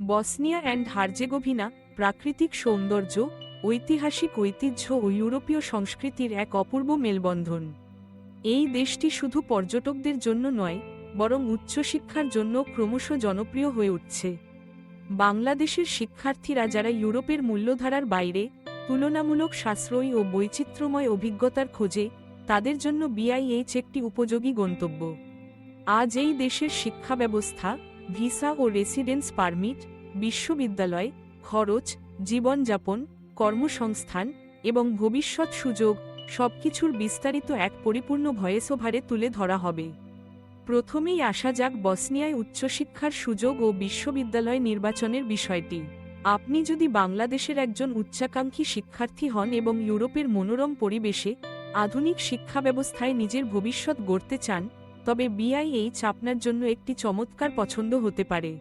Bosnia and Herzegovina প্রাকৃতিক সৌন্দর্য, ঐতিহাসিক ঐতিহ্য ও ইউরোপীয় সংস্কৃতির এক অপূর্ব মেলবন্ধন। এই দেশটি শুধু পর্যটকদের জন্য নয়, বরং উচ্চশিক্ষার জন্য ক্রমশ জনপ্রিয় হয়ে উঠছে। বাংলাদেশের শিক্ষার্থীরা যারা ইউরোপের মূল্যধারার বাইরে, তুলনামূলক সাশ্রয়ী ও বৈচিত্র্যময় অভিজ্ঞতার খোঁজে, তাদের জন্য বিআইএইচ একটি উপযোগী গন্তব্য। আজ এই দেশের শিক্ষা ব্যবস্থা ভিসা ও রেসিডেন্স পারমিট, বিশ্ববিদ্যালয়, খরচ, জীবনযাপন, কর্মসংস্থান এবং ভবিষ্যৎ সুযোগ সবকিছুর বিস্তারিত এক পরিপূর্ণ ভয়েস ওভারে তুলে ধরা হবে। প্রথমেই আসা যাক বসনিয়ায় উচ্চশিক্ষার সুযোগ ও বিশ্ববিদ্যালয় নির্বাচনের বিষয়টি। আপনি যদি বাংলাদেশের একজন উচ্চাকাঙ্ক্ষী শিক্ষার্থী হন এবং ইউরোপের মনোরম পরিবেশে আধুনিক শিক্ষা ব্যবস্থায় নিজের ভবিষ্যৎ গড়তে চান তবে বিআইএইচ আপনার জন্য একটি চমৎকার পছন্দ হতে পারে।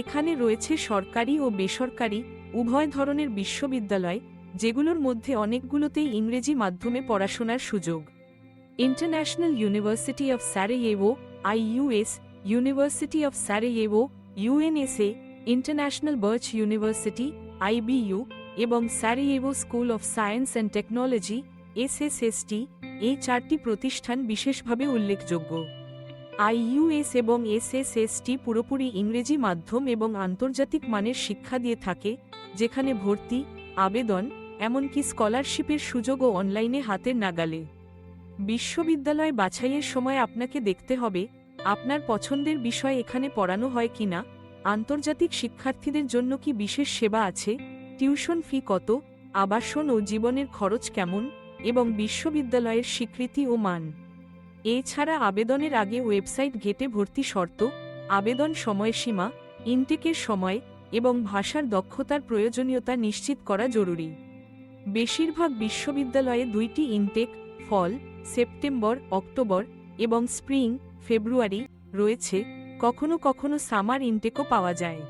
এখানে রয়েছে সরকারি ও বেসরকারি, উভয় ধরনের বিশ্ববিদ্যালয়, যেগুলোর মধ্যে অনেকগুলোতেই ইংরেজি মাধ্যমে পড়াশোনার সুযোগ। International university of Sarajevo IUS, university of Sarajevo UNSA, international Burch university, IBU এবং Sarajevo school of science and technology SSST এই চারটি প্রতিষ্ঠান বিশেষভাবে উল্লেখযোগ্য। আইইউএস এবং এসএসএসটি পুরোপুরি ইংরেজি মাধ্যম এবং আন্তর্জাতিক মানের শিক্ষা দিয়ে থাকে, যেখানে ভর্তি, আবেদন, এমনকি স্কলারশিপের সুযোগও অনলাইনে হাতের নাগালে। বিশ্ববিদ্যালয় বাছাইয়ের সময় আপনাকে দেখতে হবে, আপনার পছন্দের বিষয় এখানে পড়ানো হয় কিনা, আন্তর্জাতিক শিক্ষার্থীদের জন্য কি বিশেষ সেবা আছে, টিউশন ফি কত, আবাসন ও জীবনের খরচ কেমন এবং বিশ্ববিদ্যালয়ের স্বীকৃতি ও মান। এছাড়া আবেদনের আগে ওয়েবসাইট ঘেটে ভর্তি শর্ত, আবেদন সময়সীমা, ইনটেকের সময় এবং ভাষার দক্ষতার প্রয়োজনীয়তা নিশ্চিত করা জরুরি। বেশিরভাগ বিশ্ববিদ্যালয়ে দুইটি ইনটেক, ফল, সেপ্টেম্বর, অক্টোবর এবং স্প্রিং, ফেব্রুয়ারি রয়েছে, কখনো কখনো সামার ইনটেকও পাওয়া যায়।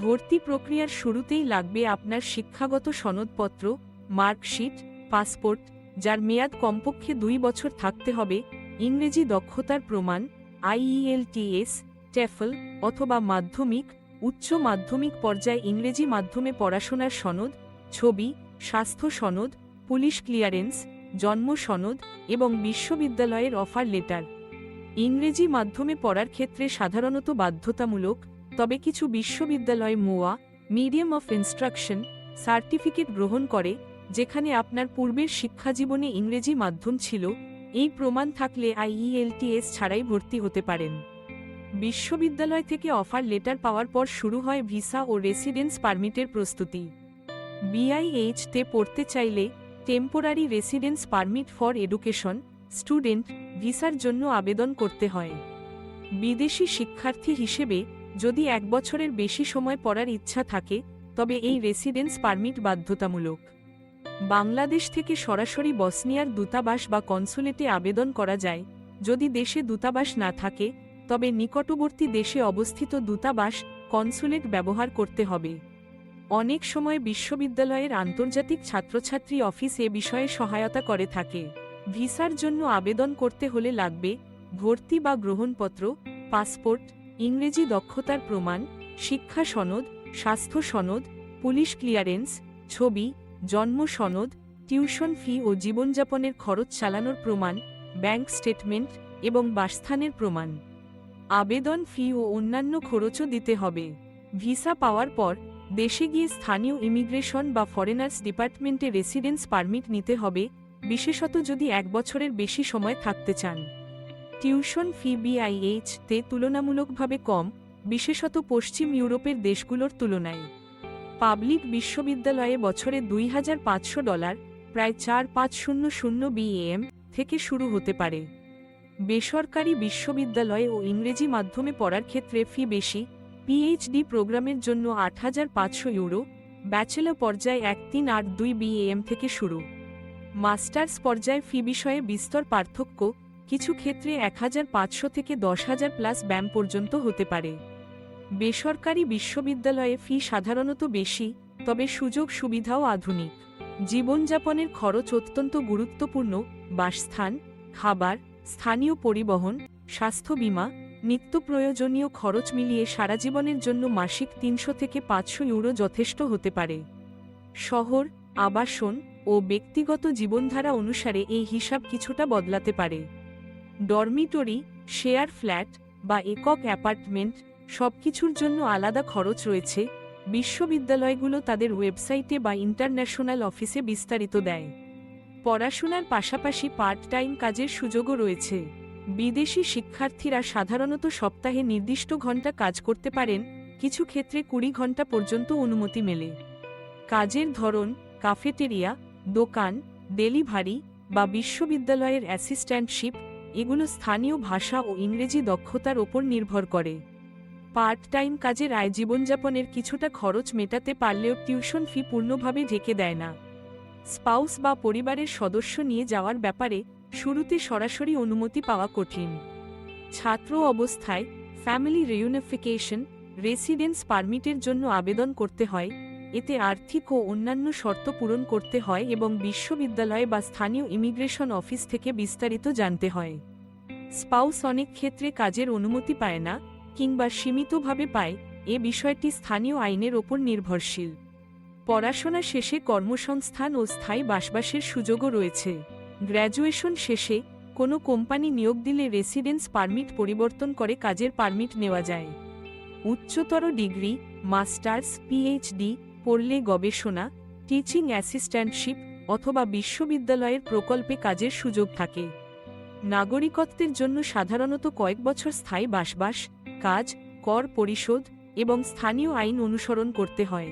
ভর্তি প্রক্রিয়ার শুরুতেই লাগবে আপনার শিক্ষাগত সনদপত্র, মার্কশিট পাসপোর্ট, যার মেয়াদ কমপক্ষে দুই বছর থাকতে হবে, ইংরেজি দক্ষতার প্রমাণ আইইএলটিএস টেফল, অথবা মাধ্যমিক, উচ্চ মাধ্যমিক পর্যায়ে ইংরেজি মাধ্যমে পড়াশোনার সনদ, ছবি, স্বাস্থ্য সনদ, পুলিশ ক্লিয়ারেন্স, জন্ম সনদ এবং বিশ্ববিদ্যালয়ের অফার লেটার। ইংরেজি মাধ্যমে পড়ার ক্ষেত্রে সাধারণত বাধ্যতামূলক, তবে কিছু বিশ্ববিদ্যালয় মোয়া, মিডিয়াম অফ ইনস্ট্রাকশন, সার্টিফিকেট গ্রহণ করে যেখানে আপনার পূর্বের শিক্ষাজীবনে ইংরেজি মাধ্যম ছিল, এই প্রমাণ থাকলে আইইএলটিএস ছাড়াই ভর্তি হতে পারেন। বিশ্ববিদ্যালয় থেকে অফার লেটার পাওয়ার পর শুরু হয় ভিসা ও রেসিডেন্স পারমিটের প্রস্তুতি। বিআইএইচ তে পড়তে চাইলে temporary residence permit for education, student, ভিসার জন্য আবেদন করতে হয়। বিদেশি শিক্ষার্থী হিসেবে যদি এক বছরের বেশি সময় পড়ার ইচ্ছা থাকে, তবে এই রেসিডেন্স পারমিট বাধ্যতামূলক। বাংলাদেশ থেকে সরাসরি বসনিয়ার দূতাবাস বা কনসুলেটে আবেদন করা যায়। যদি দেশে দূতাবাস না থাকে, তবে নিকটবর্তী দেশে অবস্থিত দূতাবাস, কনসুলেট ব্যবহার করতে হবে। অনেক সময় বিশ্ববিদ্যালয়ের আন্তর্জাতিক ছাত্রছাত্রী অফিস এ বিষয়ে সহায়তা করে থাকে। ভিসার জন্য আবেদন করতে হলে লাগবে, ভর্তি বা গ্রহণপত্র, পাসপোর্ট, ইংরেজি দক্ষতার প্রমাণ, শিক্ষা সনদ, স্বাস্থ্য সনদ, পুলিশ ক্লিয়ারেন্স, ছবি জন্ম সনদ, টিউশন ফি ও জীবনযাপনের খরচ চালানোর প্রমাণ, ব্যাংক স্টেটমেন্ট এবং বাসস্থানের প্রমাণ। আবেদন ফি ও অন্যান্য খরচও দিতে হবে। ভিসা পাওয়ার পর দেশে গিয়ে স্থানীয় ইমিগ্রেশন বা ফরেনার্স ডিপার্টমেন্টে রেসিডেন্স পারমিট নিতে হবে, বিশেষত যদি এক বছরের বেশি সময় থাকতে চান। টিউশন ফি বিআইএইচ তে তুলনামূলকভাবে কম, বিশেষত পশ্চিম ইউরোপের দেশগুলোর তুলনায়। পাবলিক বিশ্ববিদ্যালয়ে বছরে দুই হাজার পাঁচশো ডলার, প্রায় চার পাঁচ শূন্য শূন্য বিএম থেকে শুরু হতে পারে। বেসরকারি বিশ্ববিদ্যালয়ে ও ইংরেজি মাধ্যমে পড়ার ক্ষেত্রে ফি বেশি পিএইচডি প্রোগ্রামের জন্য আট হাজার পাঁচশো ইউরো, ব্যাচেলর পর্যায়ে এক, তিন, আট, দুই বিএম থেকে শুরু। মাস্টার্স পর্যায়ে ফি বিষয়ে বিস্তর পার্থক্য, কিছু ক্ষেত্রে এক হাজার পাঁচশো থেকে দশ হাজার প্লাস ব্যাম পর্যন্ত হতে পারে। বেসরকারি বিশ্ববিদ্যালয়ে ফি সাধারণত বেশি, তবে সুযোগ সুবিধাও আধুনিক। জীবনযাপনের খরচ অত্যন্ত গুরুত্বপূর্ণ, বাসস্থান, খাবার, স্থানীয় পরিবহন, স্বাস্থ্য বীমা, নিত্য প্রয়োজনীয় খরচ মিলিয়ে সারা জীবনের জন্য মাসিক তিনশো থেকে পাঁচশো ইউরো যথেষ্ট হতে পারে। শহর, আবাসন ও ব্যক্তিগত জীবনধারা অনুসারে এই হিসাব কিছুটা বদলাতে পারে। ডরমিটরি, শেয়ার ফ্ল্যাট বা একক অ্যাপার্টমেন্ট সবকিছুর জন্য আলাদা খরচ রয়েছে। বিশ্ববিদ্যালয়গুলো তাদের ওয়েবসাইটে বা ইন্টারন্যাশনাল অফিসে বিস্তারিত দেয়। পড়াশোনার পাশাপাশি পার্ট টাইম কাজের সুযোগও রয়েছে। বিদেশি শিক্ষার্থীরা সাধারণত সপ্তাহে নির্দিষ্ট ঘণ্টা কাজ করতে পারেন, কিছু ক্ষেত্রে কুড়ি ঘণ্টা পর্যন্ত অনুমতি মেলে। কাজের ধরন, কাফেটেরিয়া, দোকান, ডেলিভারি বা বিশ্ববিদ্যালয়ের অ্যাসিস্ট্যান্টশিপ, এগুলো স্থানীয় ভাষা ও ইংরেজি দক্ষতার ওপর নির্ভর করে। পার্ট টাইম কাজের আয় জীবনযাপনের কিছুটা খরচ মেটাতে পারলেও টিউশন ফি পূর্ণভাবে ঢেকে দেয় না। স্পাউস বা পরিবারের সদস্য নিয়ে যাওয়ার ব্যাপারে শুরুতে সরাসরি অনুমতি পাওয়া কঠিন। ছাত্র অবস্থায় ফ্যামিলি রিউনিফিকেশন, রেসিডেন্স পারমিটের জন্য আবেদন করতে হয়, এতে আর্থিক ও অন্যান্য শর্ত পূরণ করতে হয় এবং বিশ্ববিদ্যালয় বা স্থানীয় ইমিগ্রেশন অফিস থেকে বিস্তারিত জানতে হয়। স্পাউস অনেক ক্ষেত্রে কাজের অনুমতি পায় না কিংবা সীমিতভাবে পায়, এ বিষয়টি স্থানীয় আইনের ওপর নির্ভরশীল। পড়াশোনা শেষে কর্মসংস্থান ও স্থায়ী বাসবাসের সুযোগও রয়েছে। গ্র্যাজুয়েশন শেষে কোনো কোম্পানি নিয়োগ দিলে রেসিডেন্স পারমিট পরিবর্তন করে কাজের পারমিট নেওয়া যায়। উচ্চতর ডিগ্রি, মাস্টার্স, পিএইচডি পড়লে গবেষণা, টিচিং অ্যাসিস্ট্যান্টশিপ অথবা বিশ্ববিদ্যালয়ের প্রকল্পে কাজের সুযোগ থাকে। নাগরিকত্বের জন্য সাধারণত কয়েক বছর স্থায়ী বাসবাস কাজ, কর পরিশোধ এবং স্থানীয় আইন অনুসরণ করতে হয়।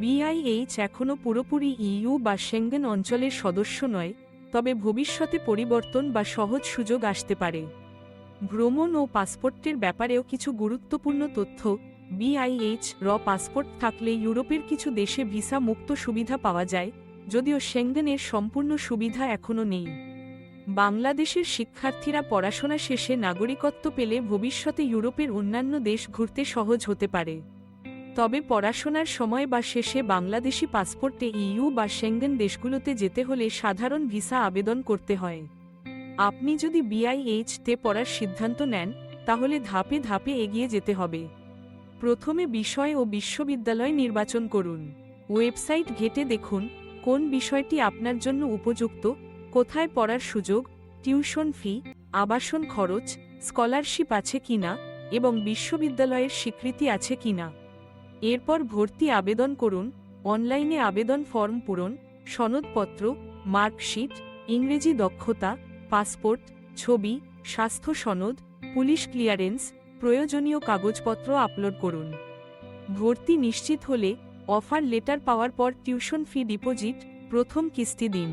বিআইএইচ এখনও পুরোপুরি ইইউ বা সেঙ্গেন অঞ্চলের সদস্য নয়, তবে ভবিষ্যতে পরিবর্তন বা সহজ সুযোগ আসতে পারে। ভ্রমণ ও পাসপোর্টের ব্যাপারেও কিছু গুরুত্বপূর্ণ তথ্য বিআইএইচ র পাসপোর্ট থাকলে ইউরোপের কিছু দেশে ভিসা মুক্ত সুবিধা পাওয়া যায়, যদিও সেঙ্গেনের সম্পূর্ণ সুবিধা এখনও নেই। বাংলাদেশের শিক্ষার্থীরা পড়াশোনা শেষে নাগরিকত্ব পেলে ভবিষ্যতে ইউরোপের অন্যান্য দেশ ঘুরতে সহজ হতে পারে। তবে পড়াশোনার সময় বা শেষে বাংলাদেশি পাসপোর্টে ইইউ বা সেঙ্গেন দেশগুলোতে যেতে হলে সাধারণ ভিসা আবেদন করতে হয়। আপনি যদি বিআইএইচ তে পড়ার সিদ্ধান্ত নেন, তাহলে ধাপে ধাপে এগিয়ে যেতে হবে। প্রথমে বিষয় ও বিশ্ববিদ্যালয় নির্বাচন করুন। ওয়েবসাইট ঘেটে দেখুন, কোন বিষয়টি আপনার জন্য উপযুক্ত কোথায় পড়ার সুযোগ, টিউশন ফি, আবাসন খরচ, স্কলারশিপ আছে কিনা এবং বিশ্ববিদ্যালয়ের স্বীকৃতি আছে কিনা। এরপর ভর্তি আবেদন করুন, অনলাইনে আবেদন ফর্ম পূরণ, সনদপত্র, মার্কশিট, ইংরেজি দক্ষতা, পাসপোর্ট, ছবি, স্বাস্থ্য সনদ, পুলিশ ক্লিয়ারেন্স, প্রয়োজনীয় কাগজপত্র আপলোড করুন। ভর্তি নিশ্চিত হলে অফার লেটার পাওয়ার পর টিউশন ফি ডিপোজিট প্রথম কিস্তি দিন।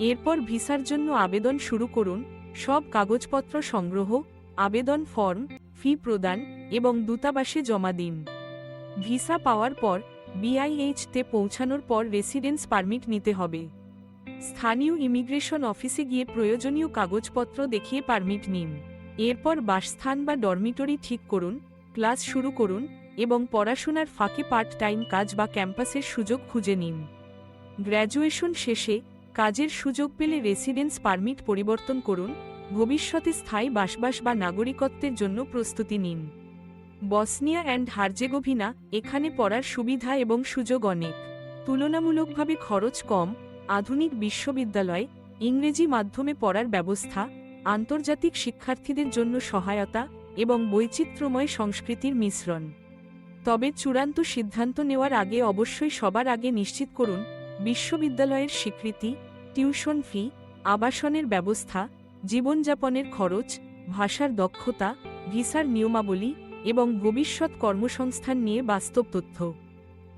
এরপর ভিসার জন্য আবেদন শুরু করুন, সব কাগজপত্র সংগ্রহ, আবেদন ফর্ম, ফি প্রদান এবং দূতাবাসে জমা দিন। ভিসা পাওয়ার পর বিআইএইচ তে পৌঁছানোর পর রেসিডেন্স পারমিট নিতে হবে। স্থানীয় ইমিগ্রেশন অফিসে গিয়ে প্রয়োজনীয় কাগজপত্র দেখিয়ে পারমিট নিন। এরপর বাসস্থান বা ডরমিটরি ঠিক করুন, ক্লাস শুরু করুন এবং পড়াশোনার ফাঁকে পার্ট টাইম কাজ বা ক্যাম্পাসের সুযোগ খুঁজে নিন। গ্র্যাজুয়েশন শেষে কাজের সুযোগ পেলে রেসিডেন্স পারমিট পরিবর্তন করুন, ভবিষ্যতে স্থায়ী বাসবাস বা নাগরিকত্বের জন্য প্রস্তুতি নিন। বসনিয়া অ্যান্ড হার্জেগোভিনা এখানে পড়ার সুবিধা এবং সুযোগ অনেক। তুলনামূলকভাবে খরচ কম, আধুনিক বিশ্ববিদ্যালয়, ইংরেজি মাধ্যমে পড়ার ব্যবস্থা, আন্তর্জাতিক শিক্ষার্থীদের জন্য সহায়তা এবং বৈচিত্র্যময় সংস্কৃতির মিশ্রণ। তবে চূড়ান্ত সিদ্ধান্ত নেওয়ার আগে অবশ্যই সবার আগে নিশ্চিত করুন, বিশ্ববিদ্যালয়ের স্বীকৃতি টিউশন ফি, আবাসনের ব্যবস্থা, জীবনযাপনের খরচ, ভাষার দক্ষতা, ভিসার নিয়মাবলী এবং ভবিষ্যৎ কর্মসংস্থান নিয়ে বাস্তব তথ্য।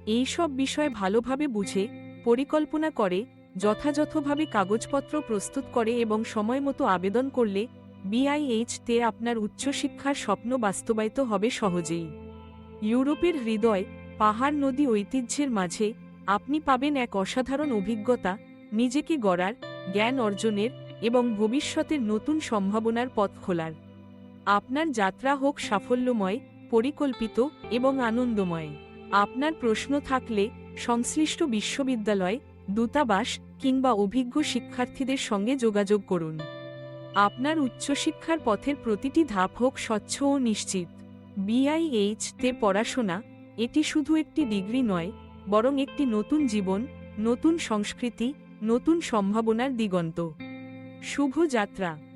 এই সব বিষয় ভালোভাবে বুঝে, পরিকল্পনা করে, যথাযথভাবে কাগজপত্র প্রস্তুত করে এবং সময়মতো আবেদন করলে বিআইএইচ তে আপনার উচ্চশিক্ষার স্বপ্ন বাস্তবায়িত হবে সহজেই। ইউরোপের হৃদয়, পাহাড় নদী ঐতিহ্যের মাঝে, আপনি পাবেন এক অসাধারণ অভিজ্ঞতা নিজেকে গড়ার, জ্ঞান অর্জনের এবং ভবিষ্যতের নতুন সম্ভাবনার পথ খোলার। আপনার যাত্রা হোক সাফল্যময়, পরিকল্পিত এবং আনন্দময়। আপনার প্রশ্ন থাকলে সংশ্লিষ্ট বিশ্ববিদ্যালয়, দূতাবাস কিংবা অভিজ্ঞ শিক্ষার্থীদের সঙ্গে যোগাযোগ করুন। আপনার উচ্চশিক্ষার পথের প্রতিটি ধাপ হোক স্বচ্ছ ও নিশ্চিত। বিআইএইচ তে পড়াশোনা, এটি শুধু একটি ডিগ্রি নয়, বরং একটি নতুন জীবন, নতুন সংস্কৃতি নতুন সম্ভাবনার দিগন্ত। শুভ যাত্রা।